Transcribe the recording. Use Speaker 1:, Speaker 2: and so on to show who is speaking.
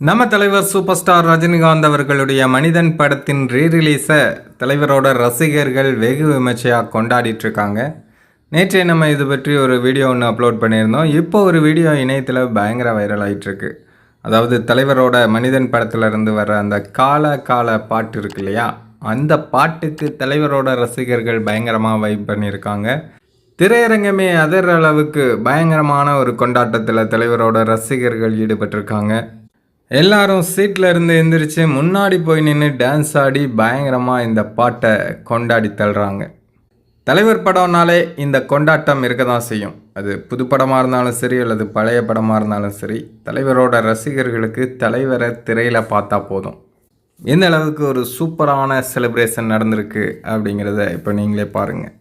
Speaker 1: நம்ம தலைவர் super star Rajinikanth அவர்களுடைய மனிதன் படத்தின் ரீரிலீஸை தலைவரோட ரசிகர்கள் வெகு விமர்சையாக கொண்டாடிட்டு இருக்காங்க நேற்றே நம்ம இது பற்றி ஒரு வீடியோ ஒன்று அப்லோட் பண்ணியிருந்தோம். இப்போ ஒரு வீடியோ இணையத்தில் பயங்கர வைரல் ஆயிட்டிருக்கு. அதாவது தலைவரோட மனிதன் படத்துலேருந்து வர அந்த கால கால பாட்டு இருக்கு இல்லையா? அந்த பாட்டுக்கு தலைவரோட ரசிகர்கள் பயங்கரமாக வைப் பண்ணியிருக்காங்க. திரையரங்கமே அதர் அளவுக்கு பயங்கரமான ஒரு கொண்டாட்டத்தில் தலைவரோட ரசிகர்கள் ஈடுபட்டிருக்காங்க. எல்லாரும் சீட்டில் இருந்து எந்திரிச்சு முன்னாடி போய் நின்று டான்ஸ் ஆடி பயங்கரமாக இந்த பாட்டை கொண்டாடி தள்ளுறாங்க. தலைவர் படம்னாலே இந்த கொண்டாட்டம் இருக்க தான் செய்யும். அது புது படமாக இருந்தாலும் சரி அல்லது பழைய படமாக இருந்தாலும் சரி தலைவரோட ரசிகர்களுக்கு தலைவரை திரையில் பார்த்தா போதும். எந்த அளவுக்கு ஒரு சூப்பரான செலிப்ரேஷன் நடந்திருக்கு அப்படிங்கிறத இப்போ நீங்களே பாருங்கள்